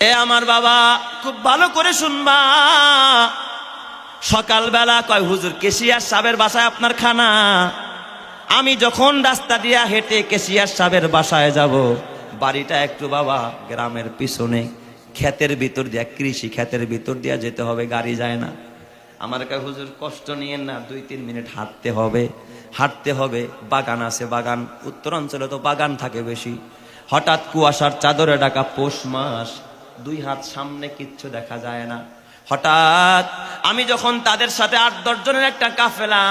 এ আমার বাবা, খুব ভালো করে শুনবা। সকালবেলা কয়, হুজুর, কেশিয়ার সাহেবের বাসায় আপনার খানা? আমি যখন রাস্তা দিয়া হেঁটে কেশিয়ার সাহেবের বাসায় যাব, বাড়িটা একটু বাবা গ্রামের পিছনে, ক্ষেতের ভিতর দিয়া, কৃষি ক্ষেতের ভিতর দিয়া যেতে হবে, গাড়ি যায় না। আমার কাছে হুজুর, কষ্ট নিয়েন না, দুই তিন মিনিট হাঁটতে হবে। হাঁটতে হবে, বাগান আছে, বাগান। উত্তরাঞ্চলে তো বাগান থাকে বেশি। হঠাৎ কুয়াশার চাদরে ডাকা পৌষ মাস দুই হাত সামনে কিচ্ছু দেখা যায় না। হঠাৎ আমি যখন তাদের সাথে আট, দশ জনের একটা কাফেলা,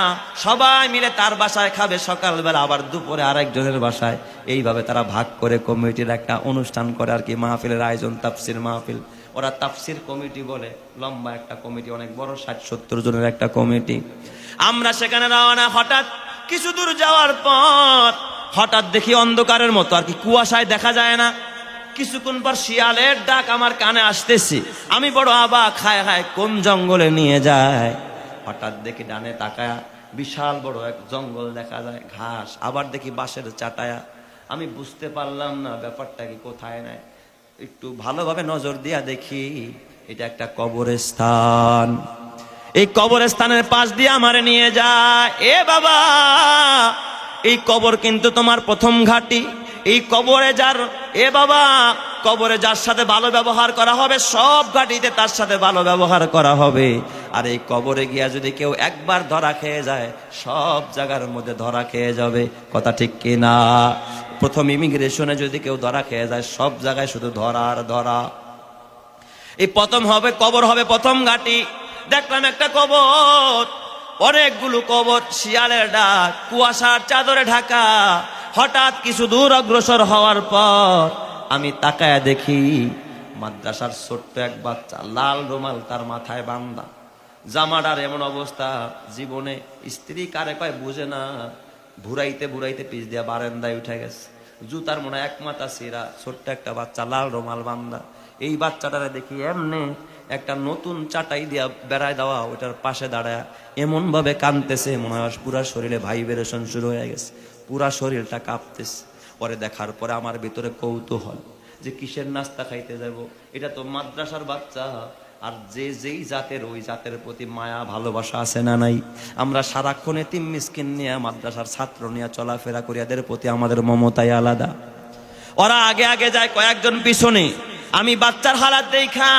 সবাই মিলে তার বাসায় খাবে সকালবেলা, আবার দুপুরে আরেকজনের বাসায়। এইভাবে তারা ভাগ করে কমিটির একটা অনুষ্ঠান করে আর কি, মাহফিলের আয়োজন, তাফসির, মাহফিল। ওরা তাফসির কমিটি বলে, লম্বা একটা কমিটি, অনেক বড়, ষাট, সত্তর জনের একটা কমিটি। আমরা সেখানে রওনা, হঠাৎ কিছু দূর যাওয়ার পর, হঠাৎ দেখি অন্ধকারের মতো, আর কি কুয়াশায় দেখা যায় না। কিছুক্ষণ পর শিয়ালের ডাক আমার কানে আসতেছে। আমি বড় আবা খায় খায় কোন জঙ্গলে নিয়ে যায়? হঠাৎ দেখি ডানে তাকায়া বিশাল বড় এক জঙ্গল দেখা যায়, ঘাস। আবার দেখি বাঁশের চাটায়া। আমি বুঝতে পারলাম না ব্যাপারটা কি, কোথায় নাই একটু ভালোভাবে নজর দিয়া দেখি, এটা একটা কবরস্থান। এই কবরস্থানের পাশ দিয়ে আমারে নিয়ে যায়। এ বাবা, এই কবর কিন্তু তোমার প্রথম ঘাটি। এই কবরে যার, এ বাবা, কবরে যার সাথে ভালো ব্যবহার করা হবে, সব ঘাটিতে তার সাথে ভালো ব্যবহার করা হবে। আর এই কবরে গিয়া যদি কেউ একবার ধরা খেয়ে যায়, সব জায়গার মধ্যে ধরা খেয়ে যাবে। কথা ঠিক কি না? প্রথম ইমিগ্রেশনে যদি কেউ ধরা খেয়ে যায়, সব জায়গায় শুধু ধরা আর ধরা। এই প্রথম হবে, কবর হবে প্রথম ঘাটি। দেখলাম একটা কবর, অনেকগুলো কবর, শিয়ালের ডাক, কুয়াশার চাদরে ঢাকা। হঠাৎ কিছু দূর অগ্রসর হওয়ার পর আমি তাকায় দেখি মাদ্রাসার ছোট্ট এক বাচ্চা লাল রুমাল তার মাথায় বান্দা জামাটার এমন অবস্থা, জীবনে স্ত্রী কারে কয় বুঝে না। ভুরাইতে ভুরাইতে পিস দিয়া বারান্দায় উঠে গেছে। জুতার মনে এক মাথা সিরা ছোট্ট একটা বাচ্চা লাল রুমাল বান্দা এই বাচ্চাটারে দেখি এমনি একটা নতুন চাটাই দিয়া বেড়ায় দেওয়া ওটার পাশে দাঁড়ায় এমন ভাবে কানতেছে মনে হয় পুরা শরীরে ভাইব্রেশন শুরু হয়ে গেছে। পুরা শরীরটা কাঁপতেছে। পরে দেখার পরে আমার ভিতরে কৌতূহল যে কিসের নাস্তা খাইতে যাব? এটা তো মাদ্রাসার বাচ্চা। আর যে যেই জাতের, ওই জাতের প্রতি মায়া, ভালোবাসা আছে না নাই? আমরা সারাক্ষণে এতিম মিসকিন নিয়ে মাদ্রাসার ছাত্র নিয়ে চলাফেরা করি, এদের প্রতি আমাদের মমতাই আলাদা। ওরা আগে আগে যায় কয়েকজন পিছনে। আমি বাচ্চার হালাত দেখা,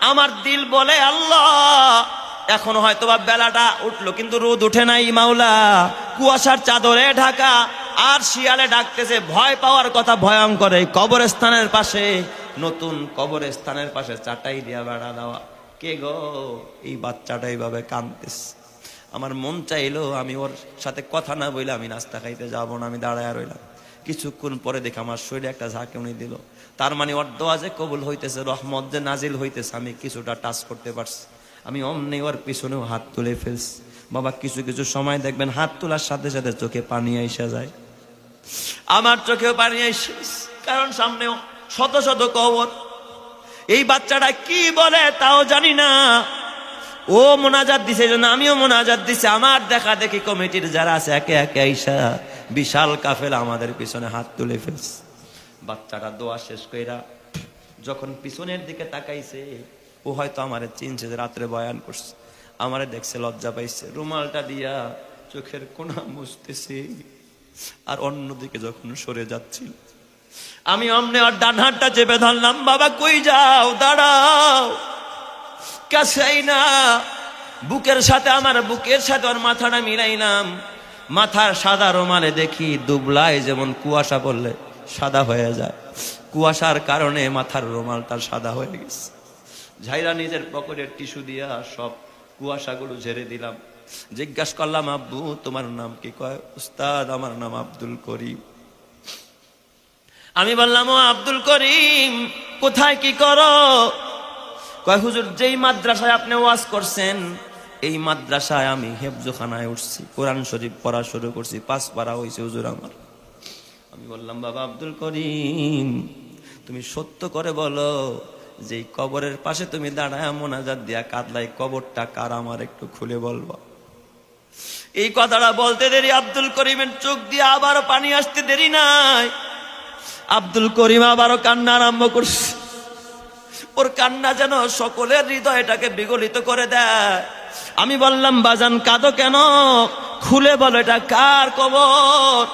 আমার দিল বলে, আল্লাহ এখন হয়তো বা বেলাটা উঠল, কিন্তু রোদ উঠে নাই মাওলা। কুয়াশার চাদরে ঢাকা, আর শিয়ালে ডাকতেছে, ভয় পাওয়ার কথা ভয়ঙ্কর এই কবরস্থানের পাশে। নতুন কবরস্থানের পাশে চাটাই দিয়া বেড়া দেওয়া। কে গো, এই বাচ্চাটা এইভাবে কাঁদতেছে? আমার মন চাইলো আমি ওর সাথে কথা না বইলে আমি নাস্তা খাইতে যাব না, আমি দাঁড়ায় রইলাম। কিছুক্ষণ পরে দেখে আমার শরীরে একটা ঝাঁকুনি দিল। তার মানে দোয়া যে কবুল হইতেছে, রহমত যে নাজিল হইতেছে, আমি কিছুটা টাচ করতে পারছি। আমি অমনি ওর পিছনেও হাত তুলে ফেলছি। বাবা, কিছু কিছু সময় দেখবেন হাত তোলার সাথে সাথে চোখে পানি আইসা যায়। আমার চোখেও পানি আইসে কারণ সামনেও শত শত কবর। এই বাচ্চাটা কি বলে তাও জানি না। ও মোনাজাত দিছে জন্য আমিও মোনাজাত দিছি। আমার দেখা দেখি কমিটির যারা আছে, একে একে আইসা বিশাল কাফেলা আমাদের পিছনে হাত তুলে ফেলছে। বাচ্চাটা দোয়া শেষ কইরা যখন পিছনের দিকে তাকাইছে ও হয়তো আমারে চিনছে যে রাত্রে বয়ান করছে। আমারে দেখছে, লজ্জা পাইছে। রুমালটা দিয়া চোখের কোনা মুছতেছে। আর অন্যদিকে যখন সরে যাচ্ছিল আমি অমনে আর ডান হাতটা চেপে ধরলাম, বাবা, কই যাও? দাঁড়াও। কাছেই না। বুকের সাথে আমার, বুকের সাথে ওর মাথাটা মিলাইলাম। মাথার সাদা রোমালে দেখি দুবলায় যেমন কুয়াশা পড়লে সাদা হয়ে যায়। কুয়াশার কারণে মাথার রোমালটা সাদা হয়ে গেছে। ঝাইরা নিজের পকেটের টিস্যু দিয়া সব কুয়াশাগুলো ঝেড়ে দিলাম। জিজ্ঞাসা করলাম, আব্বু, তোমার নাম কি? কয়, উস্তাদ, আমার নাম আব্দুল করিম। আমি বললাম, ও আব্দুল করিম, কোথায় কি করো? কয়, হুজুর, যেই মাদ্রাসায় আপনি ওয়াজ করছেন, এই মাদ্রাসায় আমি হেফজোখানায় উঠছি, কোরআন শরীফ পড়া শুরু করছি, পাঁচ পারা হয়েছে হুজুর আমার। আমি বললাম, বাবা আব্দুল করিম, তুমি সত্য করে বলো যে কবরের পাশে তুমি দাঁড়ায় মোনাজাত দিয়া কাদলাই কবরটা কার আমার একটু খুলে বলবা। এই কথাটা বলতে দেরি, আব্দুল করিমের চোখ দিয়ে আবারও পানি আসতে দেরি নাই। আব্দুল করিম আবারও কান্না আরম্ভ করছে। ওর কান্না যেন সকলের হৃদয়টাকে বিগলিত করে দেয়। আমি বললাম, বাজান, কাঁদো কেন? খুলে বলো, এটা কার কবর?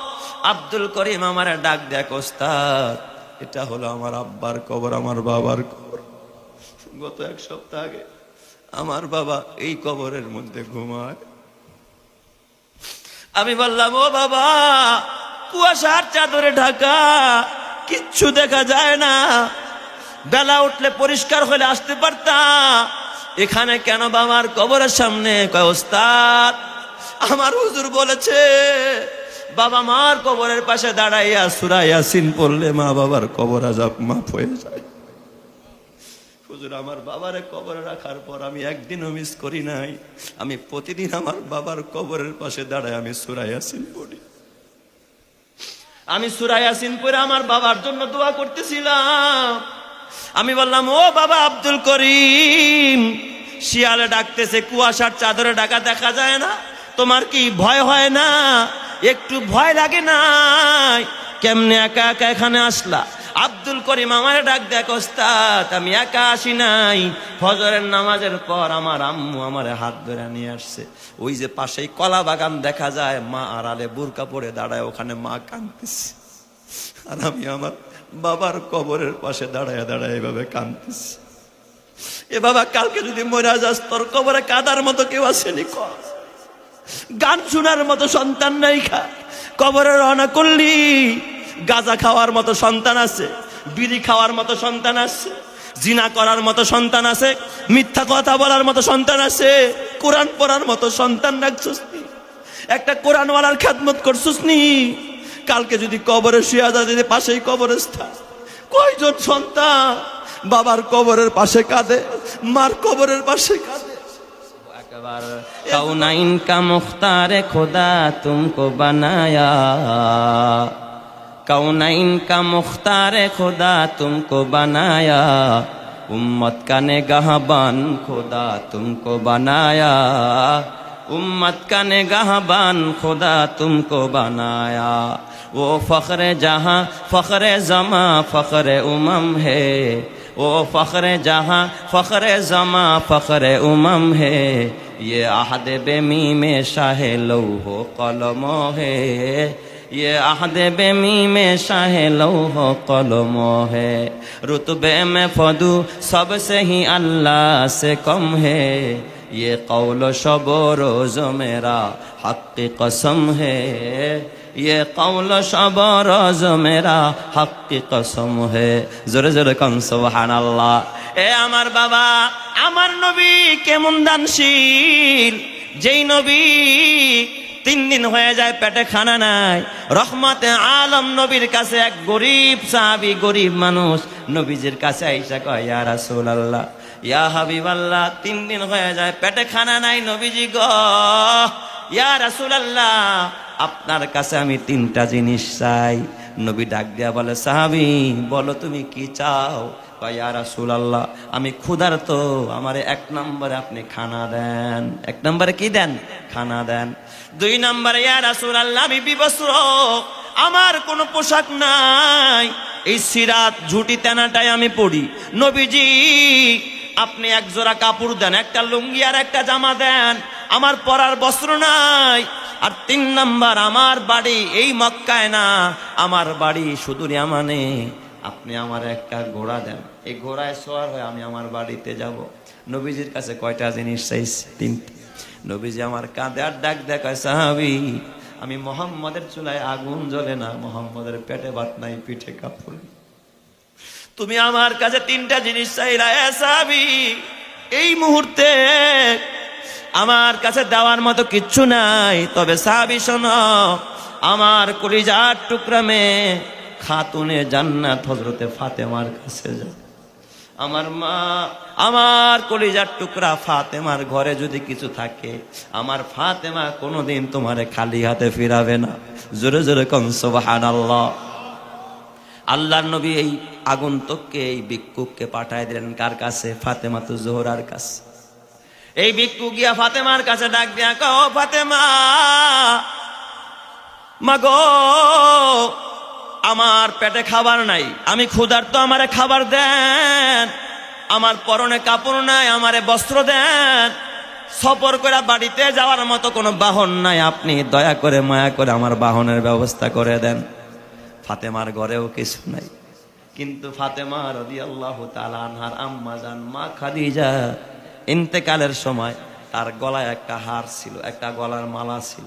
আব্দুল করিম আমার ডাক দেখ ওস্তাদ এটা হলো আমার আব্বার কবর, আমার বাবার কবর। গত এক সপ্তাহ আগে আমার বাবা এই কবরের মধ্যে ঘুমায়। আমি বললাম, ও বাবা, কুয়াশার চাদরে ঢাকা, কিচ্ছু দেখা যায় না। বেলা উঠলে পরিষ্কার হলে আসতে পারতাম এখানে কেন বাবার কবরের সামনে? কয়, ওস্তাদ, আমার হুজুর বলেছে বাবা মার কবরের পাশে দাঁড়াইয়া সুরাইয়া সিন পড়লে মা বাবার কবর আজাব মাফ হয়ে যায়। হুজুর, আমার বাবারে কবরে রাখার পর আমি একদিনও মিস করি নাই। আমি প্রতিদিন আমার বাবার কবরের পাশে দাঁড়ায় আমি সুরাইয়াসিন পড়ি। আমি সুরাইয়াসিন পড়ে আমার বাবার জন্য দোয়া করতেছিলাম। আমি বললাম, ও বাবা আব্দুল করিম, শিয়ালে ডাকতেছে, কুয়াশার চাদরে ডাকা দেখা যায় না? তোমার কি ভয় হয় না? একটু ভয় লাগে নাই। কেমনে একা একা এখানে আসলা? আব্দুল করিম আমার ডাক দেখ ওস্তাদ, আমি একা আসি নাই। ফজরের নামাজের পর আমার আম্মু আমার হাত ধরে নিয়ে আসছে। ওই যে পাশেই কলা বাগান দেখা যায়, মা আড়ালে বুরকা পরে দাঁড়ায়, ওখানে মা কাঁদতেছে। আর আমি আমার বাবার কবরের পাশে দাঁড়ায় দাঁড়ায় এভাবে কাঁদতেছি। এ বাবা, কালকে যদি মরা যাস, তোর কবরে কাদার মতো কেউ আসেনি কর গান শোনার মতো সন্তান নাই খা। কবরে রওনা করলি, গাজা খাওয়ার মতো সন্তান আছে, বিড়ি খাওয়ার মতো সন্তান আছে, জিনা করার মতো সন্তান আছে, মিথ্যা কথা বলার মতো সন্তান আছে, কোরআন পড়ার মতো সন্তান রাখছিস একটা কোরআনওয়ালার খ্যাতমত করছিস নি। কালকে যদি কবরে শুয়ে যা, যদি পাশেই কবরস্থান কয়জন সন্তান বাবার কবরের পাশে কাঁদে, মার কবরের পাশে কাঁদে। کونائن کا مختار خدا تم کو بنایا۔ کونائن کا مختار خدا تم کو بنایا۔ امت کا نگاہ بان خدا تم کو بنایا۔ امت کا نگاہ بان خدا تم کو بنایا۔ وہ فخر جہاں، فخر زماں، فخر امم ہے۔ وہ فخر جہاں، فخر زماں، فخر امم ہے۔ یہ عہد بمی میں شاہ لوہ و قلم ہے۔ یہ عہد می میں شاہ لوہ و قلم ہے۔ رتبے میں فدو سب سے ہی اللہ سے کم ہے۔ یہ قول و شب و روز میرا حق قسم ہے۔ یہ قول شب و روز میرا حق قسم ہے۔ زر زر کم، سبحان اللہ۔ এ আমার বাবা, আমার নবী কেমন দানশীল? যেই নবী তিন দিন হয়ে যায় পেটে খানা নাই। রহমতে আলম নবীর কাছে এক গরিব সাহাবি, গরিব মানুষ নবীজির কাছে আইসা কয়, ইয়া রাসূলুল্লাহ, ইয়া হাবিবাল্লাহ, তিন দিন হয়ে যায় পেটে খানা নাই নবীজি গ। ইয়া রাসূলুল্লাহ, আপনার কাছে আমি তিনটা জিনিস চাই। নবী ডাক দিয়া বলে, সাহাবি, বলো তুমি কি চাও? কয়া আল্লাহ আমি ক্ষুধার তো আমার এক নম্বরে আপনি খানা দেন। এক নম্বরে কি দেন? খানা দেন। দুই নম্বরে, ইয়া আল্লাহ আমি বিবস্ত্র আমার কোনো পোশাক নাই। এই সিরাত ঝুটি তেনাটাই আমি পড়ি নবীজি, আপনি এক জোড়া কাপড় দেন, একটা লুঙ্গি আর একটা জামা দেন, আমার পরার বস্ত্র নাই। আর তিন নাম্বার, আমার বাড়ি এই মক্কায় না, আমার বাড়ি সুদূর আমানে আপনি আমার একটা ঘোড়া দেন। এই ঘোড়ায় সোয়ার হয়ে আমি আমার বাড়িতে যাব। নবীজির কাছে কয়টা জিনিস চাইছি? তিনটে। নবীজি আমার কাঁধে আর ডাক দেখায়, সাহাবি, আমি মোহাম্মদের চুলায় আগুন জ্বলে না, মোহাম্মদের পেটে ভাত নাই, পিঠে কাপড় তুমি আমার কাছে তিনটা জিনিস চাইলা সাহাবি, এই মুহূর্তে আমার কাছে দেওয়ার মতো কিচ্ছু নাই, তবে সাহাবি, শোনো, আমার কলিজার টুকরা খাতুনে জান্নাত হজরতে ফাতেমার কাছে যাও আমার মা, আমার কলিজার টুকরা ফাতেমার ঘরে যদি কিছু থাকে, আমার ফাতেমা কোনোদিন তোমারে খালি হাতে ফিরাবে না। জোরে জোরে কম সুবহানাল্লাহ। আল্লাহর নবী এই আগন্তুককে, এই ভিক্ষুককে পাঠায় দিলেন কার কাছে? ফাতেমা তো জোহরার কাছে। এই ভিক্ষু গিয়া ফাতেমার কাছে ডাক দিয়া কও ফাতেমা, মাগো আমার পেটে খাবার নাই। আমি ক্ষুধার তো আমারে খাবার দেন। আমার পরনে কাপড় নাই, আমারে বস্ত্র দেন। সফর করে বাড়িতে যাওয়ার মতো কোনো বাহন নাই। আপনি দয়া করে মায়া করে আমার বাহনের ব্যবস্থা করে দেন। ফাতেমার ঘরেও কিছু নাই। কিন্তু ফাতেমা রদি আল্লাহ আনহার আম্মা জান, মা খাদিজা, ইন্তেকালের সময় তার গলায় একটা হার ছিল, একটা গলার মালা ছিল।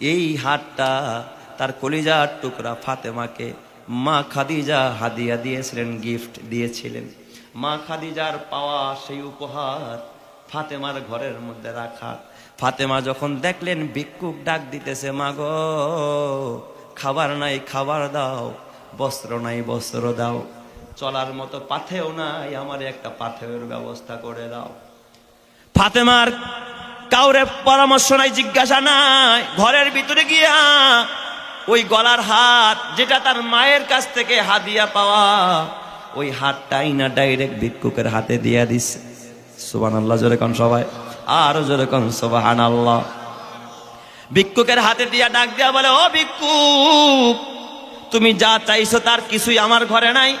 এই হারটা তার কলিজার টুকরা ফাতেমাকে মা খাদিজা হাদিয়া দিয়েছিলেন গিফট দিয়েছিলেন। মা খাদিজার পাওয়া সেই উপহার ফাতেমার ঘরের মধ্যে রাখা। ফাতেমা যখন দেখলেন, ভিক্ষুক ডাক দিতেছে, মা গো, খাবার নাই, খাবার দাও, বস্ত্র নাই, বস্ত্র দাও, চলার মতো পাথেও নাই, আমার একটা পাথের ব্যবস্থা করে দাও। ফাতেমার কাউরে পরামর্শ নাই, জিজ্ঞাসা নাই, ঘরের ভিতরে গিয়া ওই গলার হাত যেটা তার মায়ের কাছ থেকে হাদিয়া পাওয়া, ওই হাতটাই না ডাইরেক্ট ভিক্ষুকের হাতে দিয়া দিছে। সুবান আল্লাহ জোরে কন সবাই। আরও জোরে কন সোবাহান আল্লাহ ভিক্ষুকের হাতে দিয়া ডাক দিয়া বলে, ও ভিক্ষুক, তুমি যা চাইছো তার কিছুই আমার ঘরে নাই।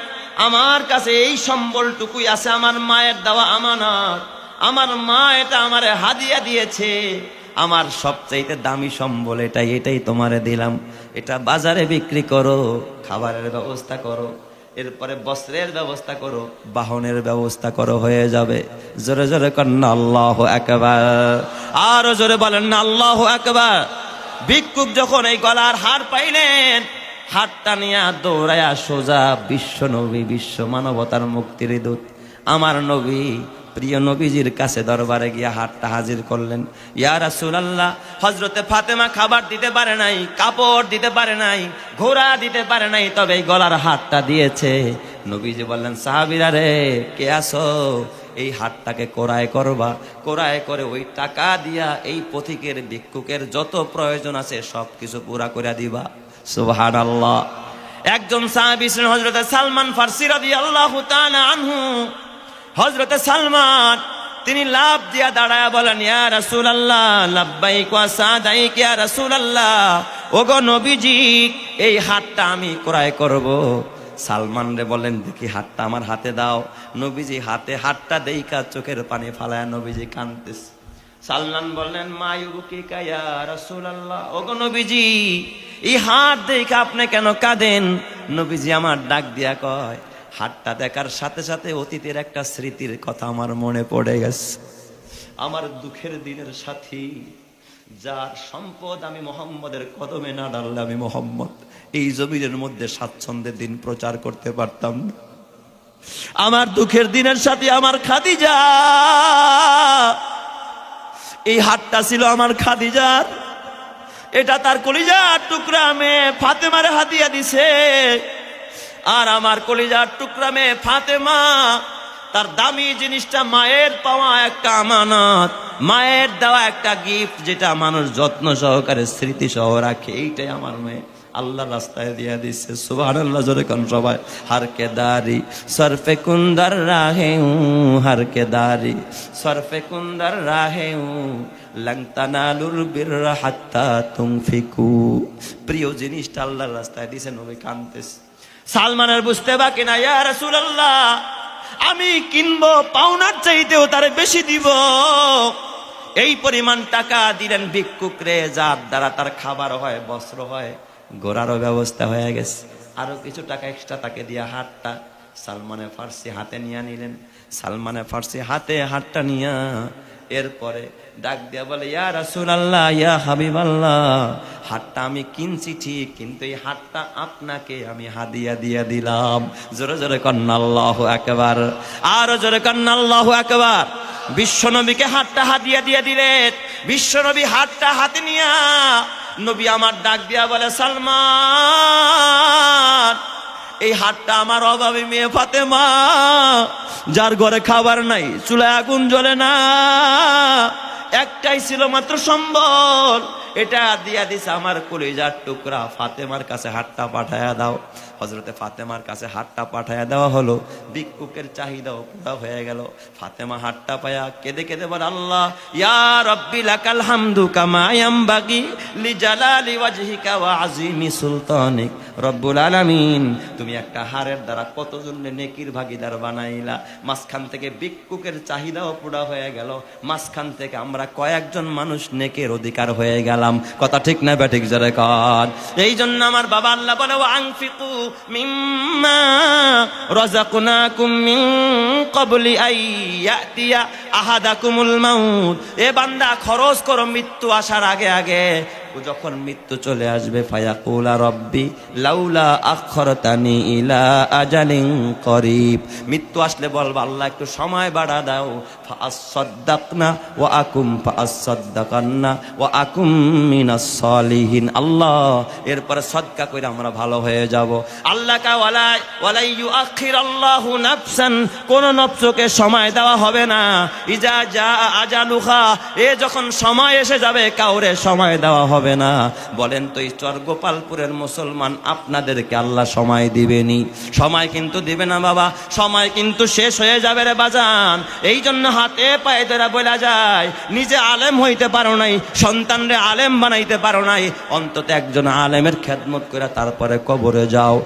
আমার কাছে এই সম্বলটুকুই আছে, আমার মায়ের দেওয়া আমানত। আমার মা এটা আমারে হাদিয়া দিয়েছে। আমার সবচাইতে দামি সম্বল এটাই এটাই তোমারে দিলাম। এটা বাজারে বিক্রি করো, খাবারের ব্যবস্থা করো, এরপরে বস্ত্রের ব্যবস্থা করো, বাহনের ব্যবস্থা করো হয়ে যাবে। জোরে জোরে কন্যা আল্লাহ একবার আরও জোরে বলেন আল্লাহ একবার ভিক্ষুক যখন এই গলার হার পাইলেন, হাতটা নিয়ে দৌড়ায়া সোজা বিশ্ব নবী, বিশ্ব মানবতার মুক্তির দূত। আমার নবী প্রিয় নবীজির কাছে দরবারে গিয়া হাতটা হাজির করলেন। ইয়া রাসূলুল্লাহ হজরতে ফাতেমা খাবার দিতে পারে নাই, কাপড় দিতে পারে নাই, ঘোড়া দিতে পারে নাই, তবে গলার হাতটা দিয়েছে। নবীজি বললেন, সাহাবিরা রে, কে আসো এই হাটটাকে কোরায় করবা। কোরায় করে ওই টাকা দিয়া এই পথিকের ভিক্ষুকের যত প্রয়োজন আছে সব কিছু পুরা করে দিবা। সুবহান আল্লাহ একজন সাহাবি ছিলেন হজরত সালমান ফার্সি রাদি আল্লাহ আনহু। হজরতে সালমান, তিনি লাভ দিয়া দাঁড়ায় বলেন, ইয়া রাসূল আল্লাহ লাব্বাইক ওয়া সাদাইক, ইয়া রাসূল আল্লাহ ওগো নবীজি, এই হাতটা আমি ক্রয় করব। সালমান রে বলেন, দেখি হাতটা আমার হাতে দাও। নবীজি হাতে হাতটা দেইকা চোখের পানি ফালায় নবীজি কানতেছে সালমান বললেন মায়ুবুকি কায়া রাসূল আল্লাহ ওগো নবীজি, এই হাত দেখা আপনি কেন কাঁদেন? নবীজি আমার ডাক দিয়া কয় হাতটা দেখার সাথে সাথে অতীতের একটা স্মৃতির কথা আমার মনে পড়ে গেছে। আমার দুঃখের দিনের সাথী, যার সম্পদ আমি মোহাম্মদের কদমে না ডাললে আমি মোহাম্মদ, এই জমিনের মধ্যে স্বাচ্ছন্দ্যের দিন প্রচার করতে পারতাম আমার দুঃখের দিনের সাথে আমার খাদিজা। এই হাতটা ছিল আমার খাদিজার। এটা তার কলিজার টুকরা। মেয়ে ফাতেমারে হাতিয়া দিছে। আর আমার কলিজার টুকরা মেয়ে ফাতেমা, তার দামি জিনিসটা মায়ের পাওয়া একটা আমানত। মায়ের দেওয়া একটা গিফট যেটা মানুষ যত্ন সহকারে স্মৃতি সহ রাখে, এইটাই আমার মেয়ে। আল্লাহ রাস্তায় দিয়ে দিচ্ছে সুবাহ আল্লাহ জোরে সবাই। হার কে দারি সরফে রাহে হার কে দারি সরফে কুন্দর রাহে প্রিয় জিনিসটা আল্লাহর রাস্তায় দিছে, নবী কানতেছে। সালমানের বুঝতে বাকি না ইয়া রাসূলুল্লাহ, আমি কিনবো পাওনার চাইতেও তারে বেশি দিব। এই পরিমাণ টাকা দিলেন ভিক্ষুক রে, যার দ্বারা তার খাবার হয়, বস্ত্র হয় গোড়ারও ব্যবস্থা হয়ে গেছে। আরও কিছু টাকা এক্সট্রা তাকে দিয়া হাতটা সালমানে ফার্সি হাতে নিয়ে নিলেন। সালমানে ফার্সি হাতে হাতটা নিয়া এরপরে ডাক দিয়া বলে, ইয়া রাসুল আল্লাহ ইয়া হাবিব আল্লাহ হাতটা আমি কিনছি ঠিক, কিন্তু এই হাতটা আপনাকে আমি হাদিয়া দিয়া দিলাম। জোরে জোরে কন্যা আল্লাহ একবার আরও জোরে কন্যা আল্লাহ একবার বিশ্বনবীকে হাতটা হাদিয়া দিয়ে দিলেন বিশ্বনবী হাতটা হাতে নিয়া নবী আমার ডাক দিয়া বলে সালমান এই হাটটা আমার অভাবে মেয়ে ফাতে মা যার ঘরে খাবার নাই, চুলায় আগুন জ্বলে না। একটাই ছিল মাত্র সম্বল। এটা দিয়া দিছে আমার কলিজার টুকরা। ফাতেমার কাছে হাতটা পাঠায়া দাও। হজরতে ফাতেমার কাছে হাতটা পাঠাইয়া দেওয়া হলো। ভিক্ষুকের চাহিদাও পুরা হয়ে গেল। ফাতেমা হাতটা পায়া কেঁদে কেঁদে বল, আল্লাহ, ইয়া রব্বি লাকাল হামদু কামা ইয়ামবাগি লিজালালি ওয়াজহিকা ওয়া আযীমি সুলতানিক। রব্বুল আলামিন, তুমি একটা হারের দ্বারা কতজন নেকির ভাগিদার বানাইলা? মাঝখান থেকে ভিক্ষুকের চাহিদাও পুরা হয়ে গেল। মাঝখান থেকে আমরা কয়েকজন মানুষ নেকের অধিকার হয়ে গেলাম। কথা ঠিক না ব্যাটিক জরে কর। এই জন্য আমার বাবা আল্লাহ বলে আংফিকু মিম্মা রাযাকনাকুম মিন ক্বাবলি আইয়াতিয়া ইয়াতিয়া আহাদাকুমুল মাউত। এ বান্দা খরচ করো মৃত্যু আসার আগে আগে। ও যখন মৃত্যু চলে আসবে, ফায়াকুলা রব্বি, লাউলা আখরতানি ইলা আজালিন করিব। মৃত্যু আসলে বলবা, আল্লাহ একটু সময় বাড়া দাও। ফাআসাদ্দাকনা ওয়া আকুম ফাআসাদ্দাকান্না ওয়া আকুম মিনাস সলিহিন। আল্লাহ, এরপরে সদকা করে আমরা ভালো হয়ে যাব। আল্লাহ কা ওয়ালা ওয়ালা ইউআখির আল্লাহু নাফসান, কোন নফসকে সময় দেওয়া হবে না। ইজা যা আজালুহা, এ যখন সময় এসে যাবে, কাউরে সময় দেওয়া হবে না। বলেন তো এই চরগোপালপুরের মুসলমান আপনাদেরকে আল্লাহ সময় দিবেনি। সময় কিন্তু দিবে না বাবা, সময় কিন্তু শেষ হয়ে যাবে রে বাজান। এই জন্য হাতে পায়ে ধরা বলা যায়, নিজে আলেম হইতে পারো নাই, সন্তানরে আলেম বানাইতে পারো নাই, অন্তত একজন আলেমের খেদমত করে তারপরে কবরে যাও।